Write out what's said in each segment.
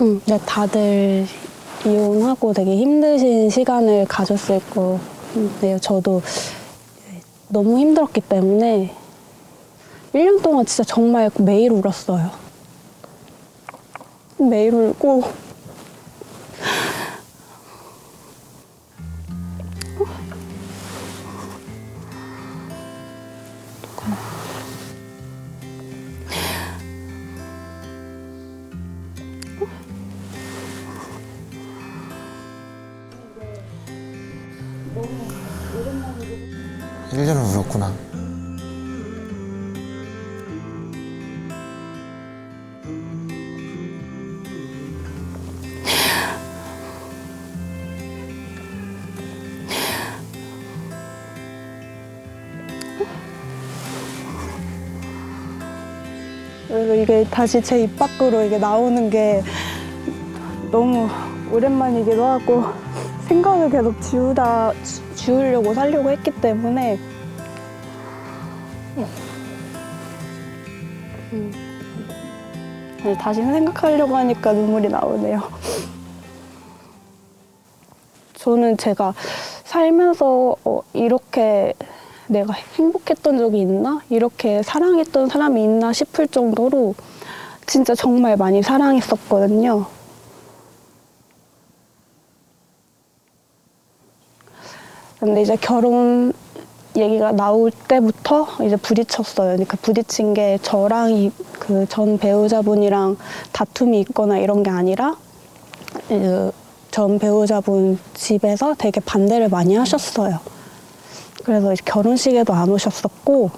음, 네, 다들 이혼하고 되게 힘드신 시간을 가졌을 거인데요. 저도 너무 힘들었기 때문에 1년 동안 진짜 정말 매일 울었어요. 매일 울고 일년을 울었구나. 그리고 이게 다시 제 입 밖으로 이게 나오는 게 너무 오랜만이기도 하고 생각을 계속 지우다 지- 지우려고 살려고 했기 때문에 음. 네, 다시 생각하려고 하니까 눈물이 나오네요. 저는 제가 살면서 어, 이렇게 내가 행복했던 적이 있나? 이렇게 사랑했던 사람이 있나 싶을 정도로 진짜 정말 많이 사랑했었거든요. 근데 이제 결혼 얘기가 나올 때부터 이제 부딪혔어요. 그러니까 부딪힌 게 저랑 그 전 배우자분이랑 다툼이 있거나 이런 게 아니라 그전 배우자분 집에서 되게 반대를 많이 하셨어요. 그래서 이제 결혼식에도 안 오셨었고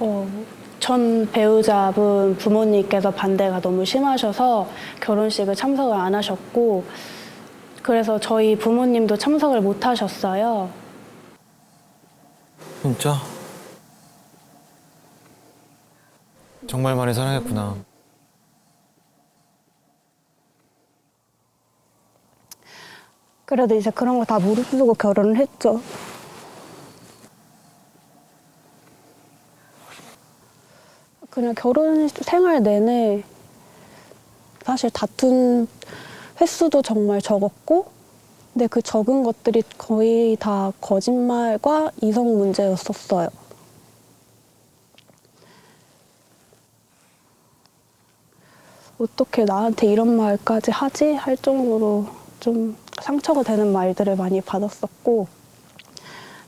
어, 전 배우자분 부모님께서 반대가 너무 심하셔서 결혼식을 참석을 안 하셨고 그래서 저희 부모님도 참석을 못 하셨어요. 진짜? 정말 많이 사랑했구나. 그래도 이제 그런 거 다 무릅쓰고 결혼을 했죠. 그냥 결혼 생활 내내 사실 다툰 횟수도 정말 적었고, 근데 그 적은 것들이 거의 다 거짓말과 이성 문제였었어요. 어떻게 나한테 이런 말까지 하지? 할 정도로 좀 상처가 되는 말들을 많이 받았었고,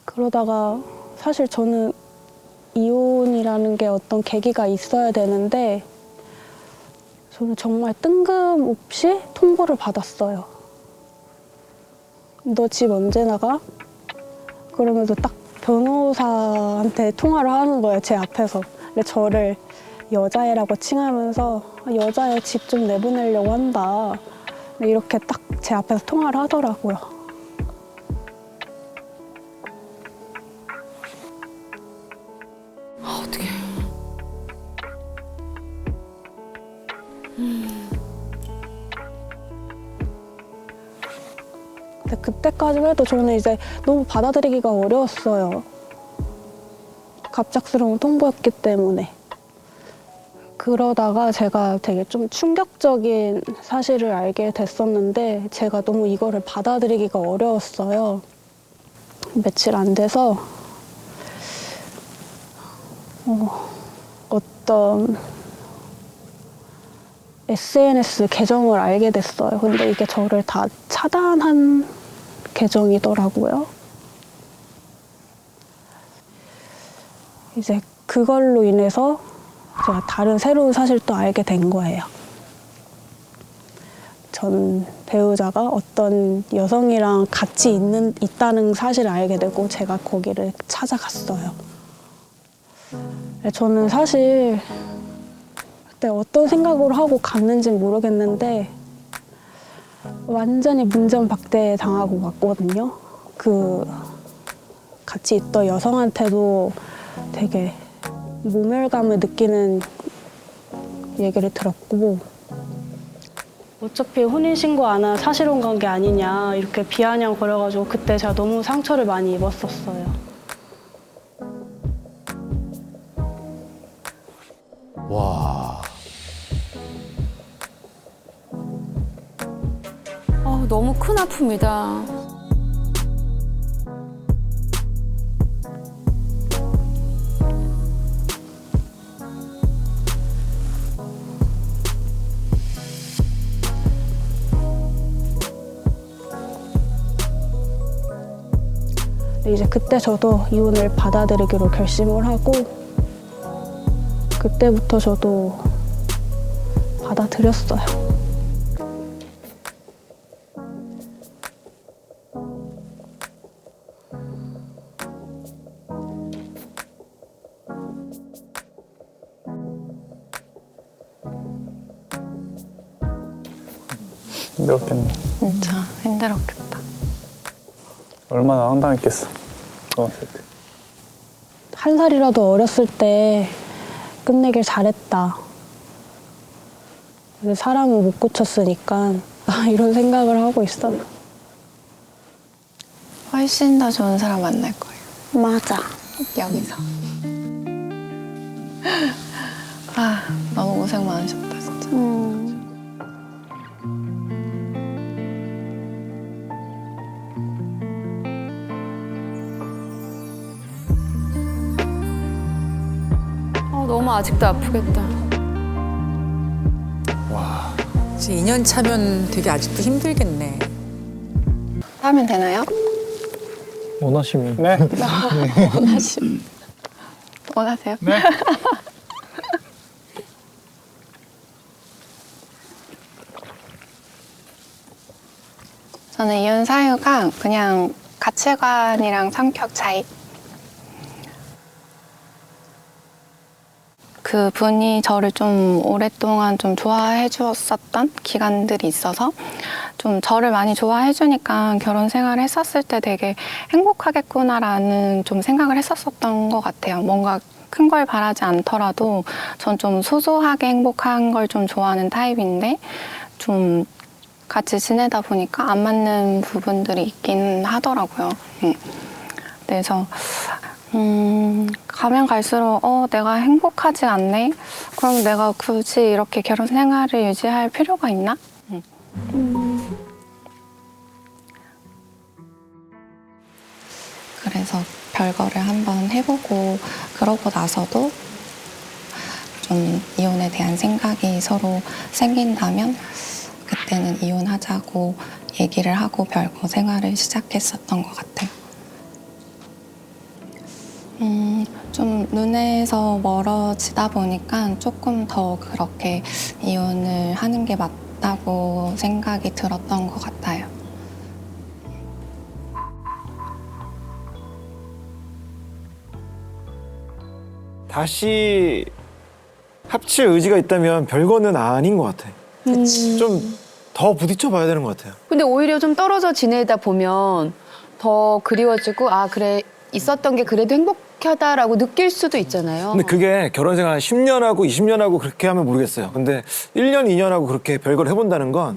그러다가 사실 저는 이혼이라는 게 어떤 계기가 있어야 되는데, 저는 정말 뜬금없이 통보를 받았어요. 너 집 언제 나가? 그러면서 딱 변호사한테 통화를 하는 거예요, 제 앞에서. 근데 저를 여자애라고 칭하면서 아, 여자애 집 좀 내보내려고 한다. 이렇게 딱 제 앞에서 통화를 하더라고요. 그때까지만 해도 저는 이제 너무 받아들이기가 어려웠어요. 갑작스러운 통보였기 때문에. 그러다가 제가 되게 좀 충격적인 사실을 알게 됐었는데 제가 너무 이거를 받아들이기가 어려웠어요. 며칠 안 돼서 어, 어떤 SNS 계정을 알게 됐어요. 근데 이게 저를 다 차단한 계정이더라고요. 이제 그걸로 인해서 제가 다른 새로운 사실을 또 알게 된 거예요. 전 배우자가 어떤 여성이랑 같이 있는, 있다는 사실을 알게 되고 제가 거기를 찾아갔어요. 저는 사실 그때 어떤 생각으로 하고 갔는지는 모르겠는데 완전히 문전박대 당하고 갔거든요. 그 같이 있던 여성한테도 되게 모멸감을 느끼는 얘기를 들었고 어차피 혼인신고 안 한 사실혼 관계 아니냐 이렇게 비아냥 거려가지고 그때 제가 너무 상처를 많이 입었었어요. 큰 아픔이다. 근데 이제 그때 저도 이혼을 받아들이기로 결심을 하고 그때부터 저도 받아들였어요. 얼마나 황당했겠어. 어렸을 때. 한 살이라도 어렸을 때 끝내길 잘했다. 근데 사람은 못 고쳤으니까 이런 생각을 하고 있어요. 훨씬 더 좋은 사람 만날 거예요. 맞아. 여기서. 아, 너무 고생 많으셨다, 진짜. 아, 너무 아직도 아프겠다. 이제 2년 차면 되게 아직도 힘들겠네. 하면 되나요? 원하시면. 네. 원하시. 원하세요? 네. 저는 이혼 사유가 그냥 가치관이랑 성격 차이. 그 분이 저를 좀 오랫동안 좀 좋아해 주었었던 기간들이 있어서 좀 저를 많이 좋아해 주니까 결혼 생활을 했었을 때 되게 행복하겠구나라는 좀 생각을 했었었던 것 같아요. 뭔가 큰 걸 바라지 않더라도 전 좀 소소하게 행복한 걸 좀 좋아하는 타입인데 좀 같이 지내다 보니까 안 맞는 부분들이 있긴 하더라고요. 음. 그래서 음, 가면 갈수록 어 내가 행복하지 않네. 그럼 내가 굳이 이렇게 결혼 생활을 유지할 필요가 있나? 음. 그래서 별거를 한번 해보고 그러고 나서도 좀 이혼에 대한 생각이 서로 생긴다면 그때는 이혼하자고 얘기를 하고 별거 생활을 시작했었던 것 같아요. 음, 좀 눈에서 멀어지다 보니까 조금 더 그렇게 이혼을 하는 게 맞다고 생각이 들었던 것 같아요. 다시 합칠 의지가 있다면 별거는 아닌 것 같아. 좀더 부딪혀 봐야 되는 것 같아요. 근데 오히려 좀 떨어져 지내다 보면 더 그리워지고 아 그래 있었던 게 그래도 행복 하다라고 느낄 수도 있잖아요. 근데 그게 결혼 생활 10년하고 20년하고 그렇게 하면 모르겠어요. 근데 1년, 2년하고 그렇게 별걸 해본다는 건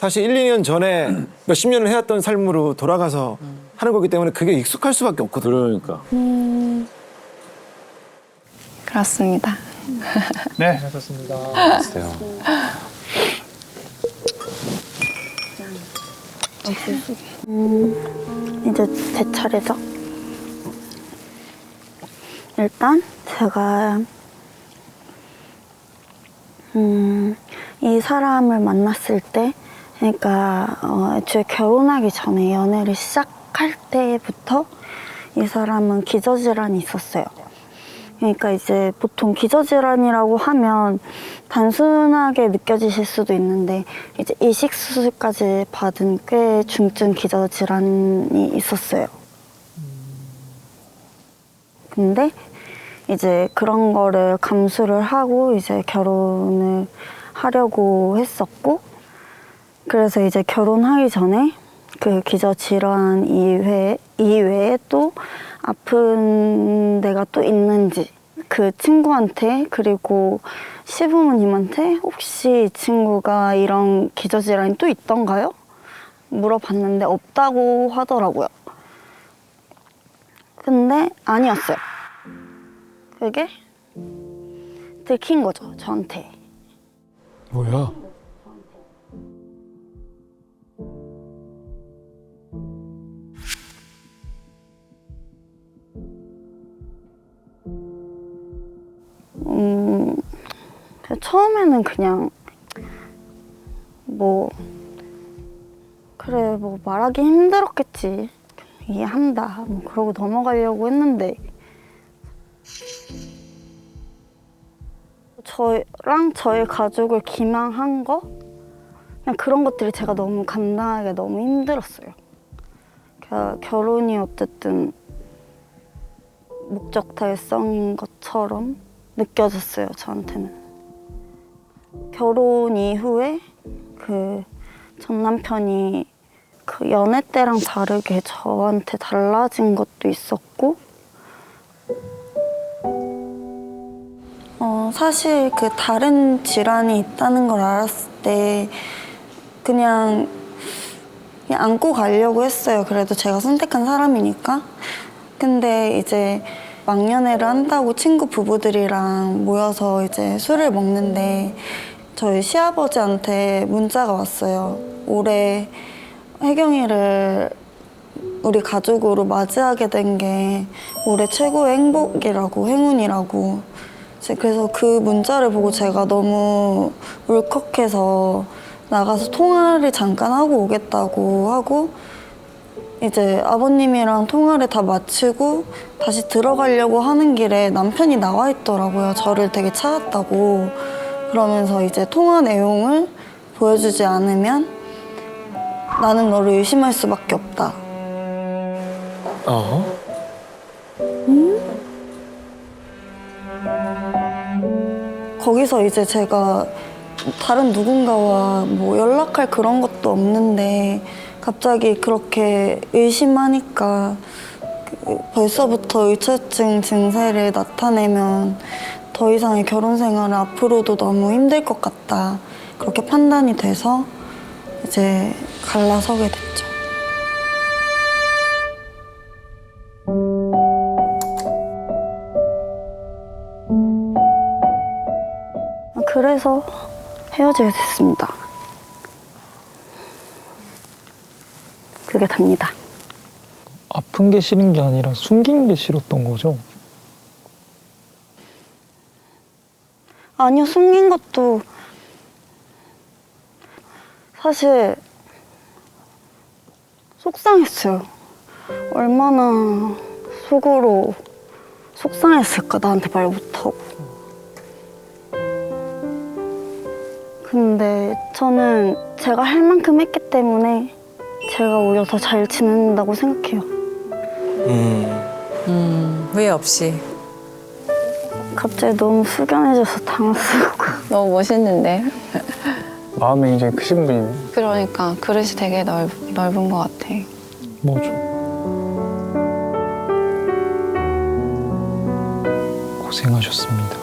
사실 1, 2년 전에 몇십 년을 해왔던 삶으로 돌아가서 하는 거기 때문에 그게 익숙할 수밖에 없거든. 그러니까. 그렇습니다. 네. 하셨습니다. 이제 제 차례죠. 일단 제가 음, 이 사람을 만났을 때, 그러니까 어, 애초에 결혼하기 전에 연애를 시작할 때부터 이 사람은 기저질환이 있었어요. 그러니까 이제 보통 기저질환이라고 하면 단순하게 느껴지실 수도 있는데 이제 이식 수술까지 받은 꽤 중증 기저질환이 있었어요. 근데 이제 그런 거를 감수를 하고 이제 결혼을 하려고 했었고 그래서 이제 결혼하기 전에 그 기저질환 이외에, 이외에 또 아픈 데가 또 있는지 그 친구한테 그리고 시부모님한테 혹시 이 친구가 이런 기저질환이 또 있던가요? 물어봤는데 없다고 하더라고요. 근데 아니었어요. 그게 들킨 거죠, 저한테. 뭐야? 음, 그 처음에는 그냥 뭐 그래 뭐 말하기 힘들었겠지 이해한다 뭐 그러고 넘어가려고 했는데 저랑 저희 가족을 기망한 거 그냥 그런 것들이 제가 너무 감당하기 너무 힘들었어요. 그 결혼이 어쨌든 목적 달성인 것처럼 느껴졌어요, 저한테는. 결혼 이후에 그 전 남편이 그 연애 때랑 다르게 저한테 달라진 것도 있었고, 어, 사실 그 다른 질환이 있다는 걸 알았을 때 그냥, 안고 가려고 했어요. 그래도 제가 선택한 사람이니까. 근데 이제 막년회를 한다고 친구 부부들이랑 모여서 이제 술을 먹는데 저희 시아버지한테 문자가 왔어요. 올해 혜경이를 우리 가족으로 맞이하게 된 게 올해 최고의 행복이라고 행운이라고 그래서 그 문자를 보고 제가 너무 울컥해서 나가서 통화를 잠깐 하고 오겠다고 하고 이제 아버님이랑 통화를 다 마치고 다시 들어가려고 하는 길에 남편이 나와 있더라고요. 저를 되게 찾았다고. 그러면서 이제 통화 내용을 보여주지 않으면 나는 너를 의심할 수밖에 없다. 어? 거기서 이제 제가 다른 누군가와 뭐 연락할 그런 것도 없는데 갑자기 그렇게 의심하니까 그 벌써부터 의처증 증세를 나타내면 더 이상의 결혼 생활을 앞으로도 너무 힘들 것 같다. 그렇게 판단이 돼서 이제 갈라서게 됐죠. 그래서 헤어지게 됐습니다. 그게 답니다. 아픈 게 싫은 게 아니라 숨긴 게 싫었던 거죠. 아니요, 숨긴 것도 사실 속상했어요. 얼마나 속으로 속상했을까, 나한테 말 못하고. 근데 저는 제가 할 만큼 했기 때문에 제가 오히려 더 잘 지낸다고 생각해요. 음. 음, 후회 없이. 갑자기 너무 숙연해져서 당황스럽고. 너무 멋있는데? 마음이 굉장히 크신 분이네. 그러니까 그릇이 되게 넓, 넓은 것 같아. 뭐죠? 고생하셨습니다.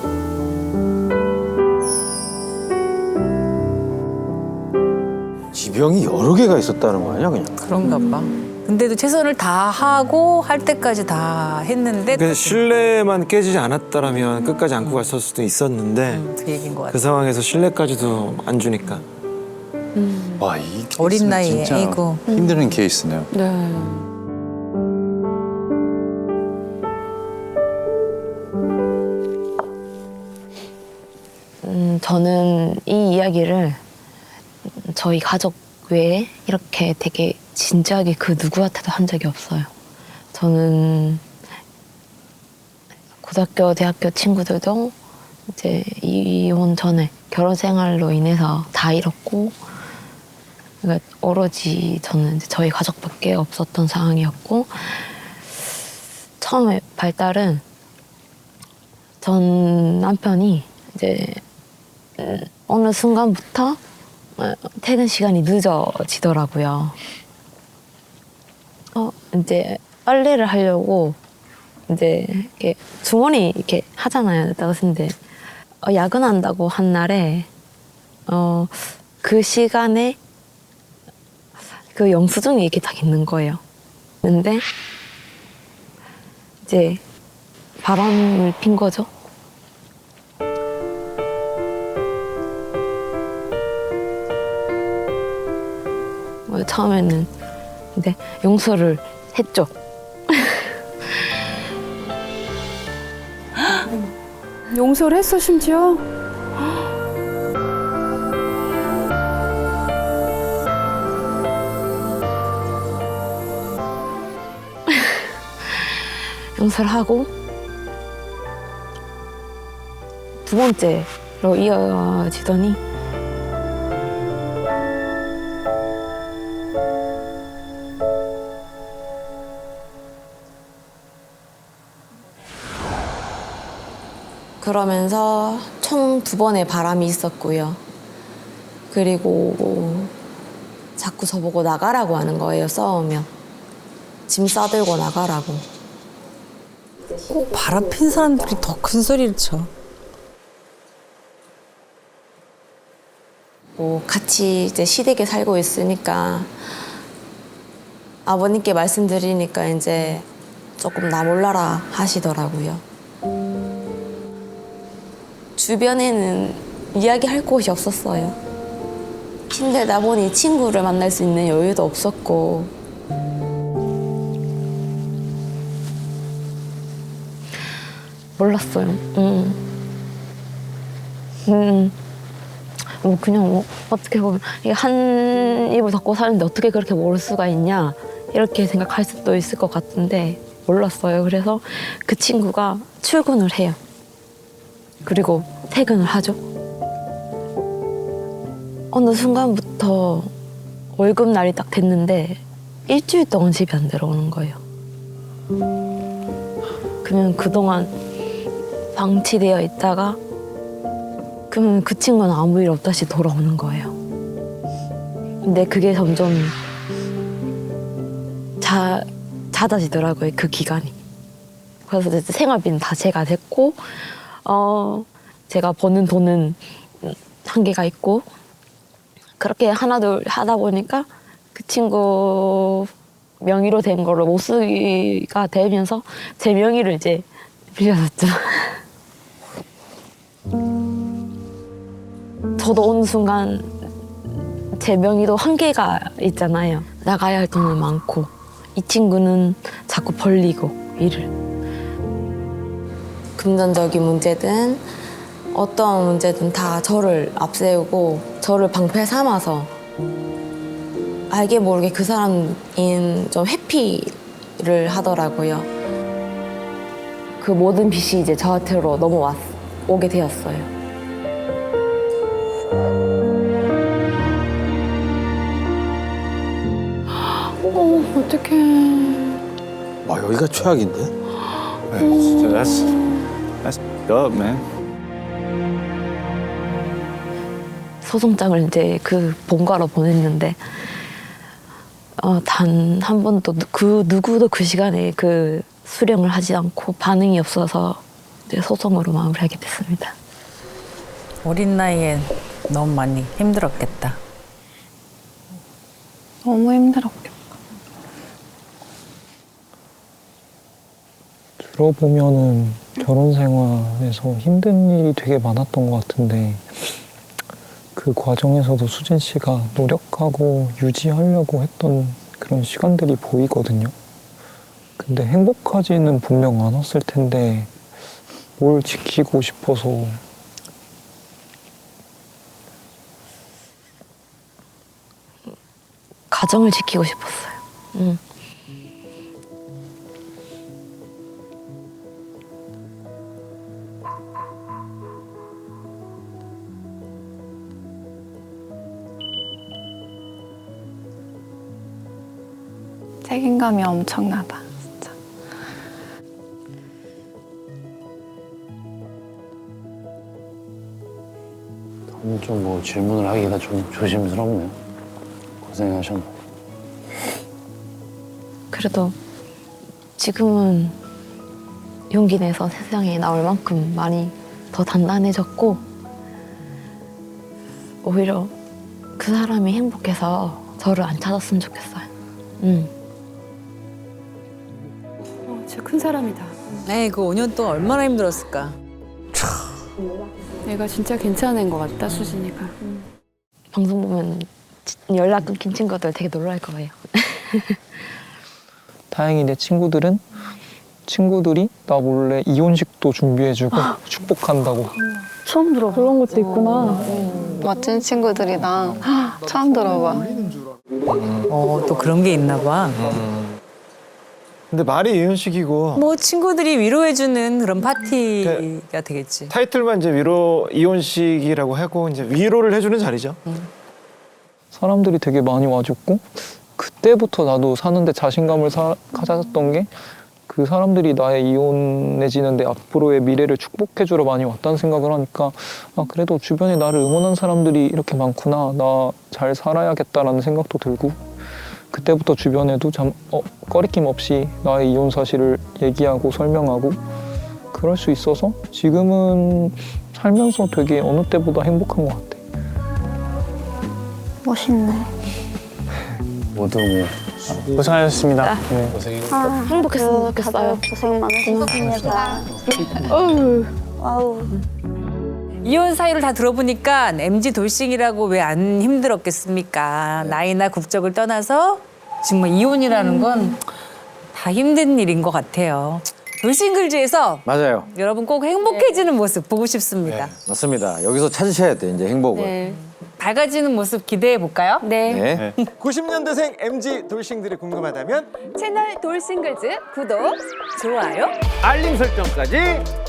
지병이 여러 개가 있었다는 거 아니야, 그냥? 그런가 봐. 근데도 최선을 다 하고 할 때까지 다 했는데 그래서 신뢰만 깨지지 않았다라면 끝까지 안고 갔을 수도 있었는데 음, 그 얘기인 것 같아. 그 상황에서 신뢰까지도 안 주니까. 와, 이 어린 케이스는 나이에, 진짜 아이고. 힘드는 케이스네요. 네. 음, 저는 이 이야기를 저희 가족 외에 이렇게 되게 진지하게 그 누구한테도 한 적이 없어요. 저는 고등학교, 대학교 친구들도 이제 이혼 전에 결혼 생활로 인해서 다 잃었고, 그러니까 오로지 저는 저희 가족밖에 없었던 상황이었고, 처음에 발달은 전 남편이 이제 음, 어느 순간부터 어, 퇴근 시간이 늦어지더라고요. 어, 이제 빨래를 하려고 이제 이렇게 주머니 이렇게 하잖아요. 나갔는데 어, 야근한다고 한 날에 어 그 시간에 그 영수증이 이렇게 딱 있는 거예요. 근데 이제 바람을 핀 거죠. 어, 처음에는 근데 용서를 했죠. 용서를 했어 심지어? 용서를 하고 두 번째로 이어지더니 그러면서 총 두 번의 바람이 있었고요. 그리고 자꾸 저보고 나가라고 하는 거예요, 싸우면. 짐 싸들고 나가라고. 꼭 바람 핀 사람들이 더 큰 소리를 쳐. 뭐 같이 이제 시댁에 살고 있으니까 아버님께 말씀드리니까 이제 조금 나 몰라라 하시더라고요. 주변에는 이야기할 곳이 없었어요. 힘들다 보니 친구를 만날 수 있는 여유도 없었고 몰랐어요. 음. 음. 뭐 그냥 뭐 어떻게 보면 한 입을 덮고 사는데 어떻게 그렇게 모를 수가 있냐 이렇게 생각할 수도 있을 것 같은데 몰랐어요. 그래서 그 친구가 출근을 해요. 그리고 퇴근을 하죠. 어느 순간부터 월급 날이 딱 됐는데 일주일 동안 집에 안 들어오는 거예요. 그러면 그동안 방치되어 있다가 그러면 그 친구는 아무 일 없다시 돌아오는 거예요. 근데 그게 점점 자, 잦아지더라고요, 그 기간이. 그래서 이제 생활비는 다 제가 됐고, 어, 제가 버는 돈은 한계가 있고, 그렇게 하나둘 하다 보니까 그 친구 명의로 된 거를 못 쓰기가 되면서 제 명의를 이제 빌려줬죠. 저도 어느 순간 제 명의도 한계가 있잖아요. 나가야 할 돈은 많고 이 친구는 자꾸 벌리고 일을. 금전적인 문제든 어떠한 문제든 다 저를 앞세우고 저를 방패 삼아서 알게 모르게 그 사람인 좀 회피를 하더라고요. 그 모든 빚이 이제 저한테로 넘어왔 오게 되었어요. 어 어떡해. 와 여기가 최악인데? 네, 진짜 that's that's up, man. 소송장을 이제 그 본가로 보냈는데 어, 단 한 번도 누- 그 누구도 그 시간에 그 수령을 하지 않고 반응이 없어서 이제 소송으로 마무리하게 됐습니다. 어린 나이에 너무 많이 힘들었겠다. 너무 힘들었겠다. 들어보면은 결혼 생활에서 힘든 일이 되게 많았던 것 같은데 그 과정에서도 수진 씨가 노력하고 유지하려고 했던 그런 시간들이 보이거든요. 근데 행복하지는 분명 않았을 텐데 뭘 지키고 싶어서 가정을 지키고 싶었어요. 음. 책임감이 엄청나다. 진짜. 좀뭐 질문을 하기가 좀 조심스럽네요. 고생하셨나. 그래도 지금은 용기 내서 세상에 나올 만큼 많이 더 단단해졌고 오히려 그 사람이 행복해서 저를 안 찾았으면 좋겠어요. 음. 큰 사람이다. 에이 그 5년 동안 얼마나 힘들었을까. 얘가 진짜 괜찮은 것 같다, 수진이가. 방송 보면 지- 연락 끊긴 친구들 되게 놀랄 거예요. 다행히 내 친구들은 친구들이 나 몰래 이혼식도 준비해주고 축복한다고. 처음 들어. 그런 것도 있구나. 멋진 친구들이다. 처음 들어봐. 어 또 그런 게 있나 봐. 근데 말이 이혼식이고 뭐 친구들이 위로해주는 그런 파티가 되겠지. 타이틀만 이제 위로 이혼식이라고 하고 이제 위로를 해주는 자리죠. 사람들이 되게 많이 와줬고 그때부터 나도 사는데 자신감을 사- 가졌던 게 그 사람들이 나의 이혼해지는데 앞으로의 미래를 축복해주러 많이 왔다는 생각을 하니까 아 그래도 주변에 나를 응원한 사람들이 이렇게 많구나 나 잘 살아야겠다라는 생각도 들고 그때부터 주변에도 참 어, 꺼리낌 없이 나의 이혼 사실을 얘기하고 설명하고 그럴 수 있어서 지금은 살면서 되게 어느 때보다 행복한 것 같아. 멋있네. 모두 뭐 고생하셨습니다. 네. 아, 행복했으면 좋겠어요. 고생 많으셨습니다. 와우. 이혼 사유를 다 들어보니까 MG 돌싱이라고 왜 안 힘들었겠습니까? 나이나 국적을 떠나서 정말 이혼이라는 건 다 힘든 일인 것 같아요. 돌싱글즈에서 맞아요. 여러분 꼭 행복해지는 모습 보고 싶습니다. 맞습니다. 여기서 찾으셔야 돼 이제 행복을. 네. 밝아지는 모습 기대해 볼까요? 네. 네. 90년대생 MG 돌싱들이 궁금하다면 채널 돌싱글즈 구독. 좋아요. 알림 설정까지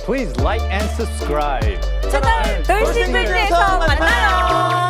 please like and subscribe. 채널 돌싱글즈에서 만나요.